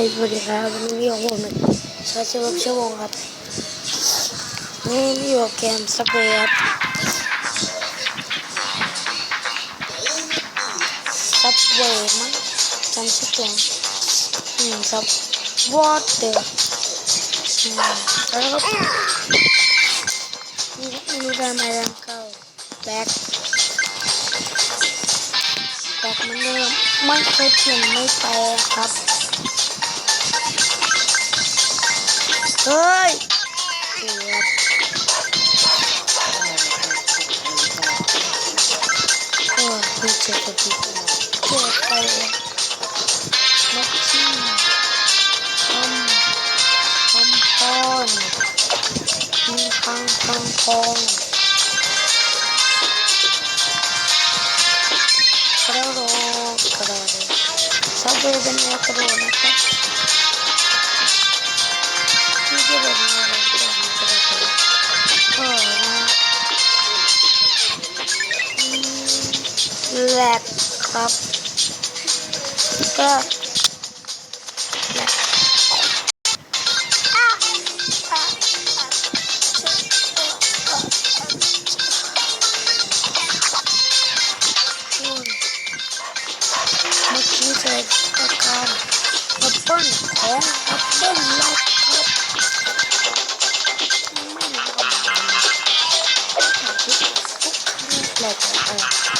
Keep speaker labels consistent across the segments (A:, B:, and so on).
A: สวัสดีครับวันนี้อยู่กับผมนะชาเชฟชั่วโมงครับนี่อยู่กับเกมสักเวย์ครับซับเวย์มั้งจำชื่อตัวอืมซับวอเตอร์อืมแล้วก็นี่นี่ได้มาแล้วเข้าแบ็คแบ็คมันเดิมไม่เคยเปลี่ยนไม่แปลครับเฮ้ยเกือบโอ้ยมีเจ็บกระดิกเจ็บไปเลยนักชิ่งคำคำพอนมีพังพังพองกระโดดกระโดดซับ เวย์เป็นแนวกระโดดนะครับารแอปเปิ้ลของแอปเปิ้ลแหลกครับไม่รู้ว่าทุกทุกครั้งแหลกเออ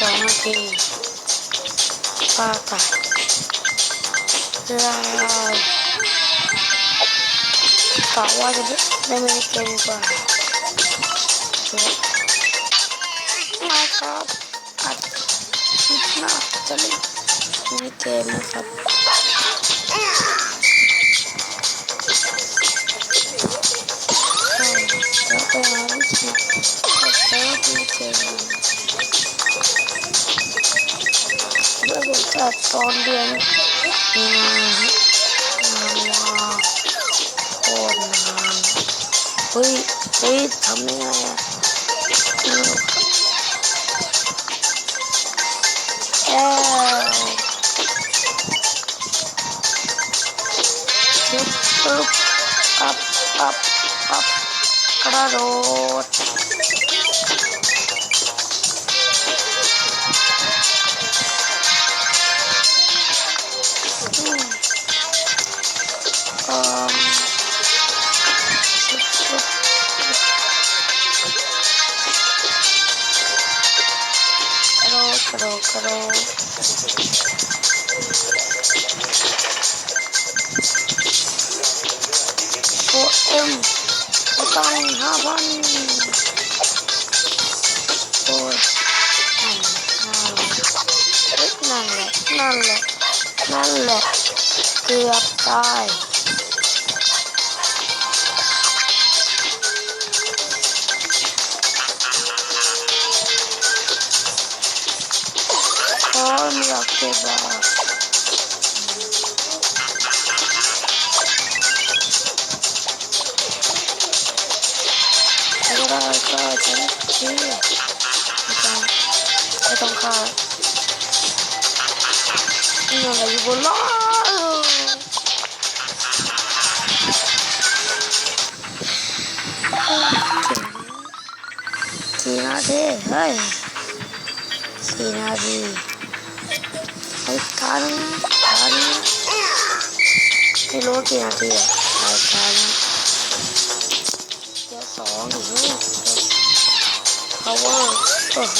A: สร้างเป็นาทีตัวสองนาทีปลากัดลายกะว่าจะได้ไม่เกมกว่ามาครับอัดน้าจะเล่นมินิเกมนะครับใช่แล้วไปหาวิธีใช้วิธีเจอ จัดตอนเดือนมีนานานาโคตรนานเฮ้ยเฮ้ยทำยังไงอะไม่รู้ครับเอ้ยปึ๊บปั๊บปั๊บปั๊บกระโดด กระโดดกระโอเอ็มต้องห้าพันโอ้ยนั่นแหละนั่นแหละนั่นแหละเกือบตาย อ้ยากเก็บอะไม่ได้ก็ฉันเชื่อไม่ต้องไม่ต้องฆ่านี่อะไรอยู่บนล้อกี่นาทีเฮ้ยสี่นาที ไอ้ทันทันไม่รู้กี่นาทีอะไอ้ทันเดี๋ยวสองถึงเฮ้ย power โอ้โห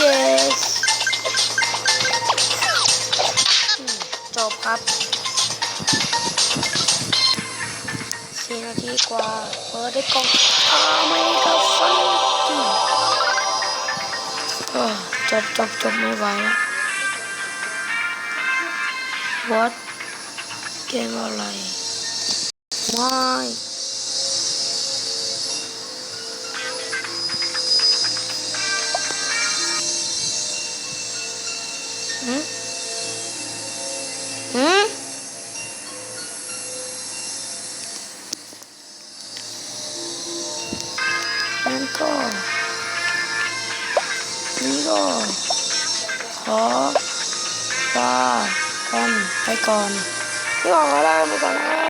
A: yes อืมจบครับ สี่นาทีกว่าเปิดได้กล่องอาไม่กาฟันเออจจบจบจบไม่ไหวแล้ว what เกมอะไรไม่หืม ก็ นี้ก็ ขอลากันไปก่อนพี่บอกว่าลาไปก่อนนะ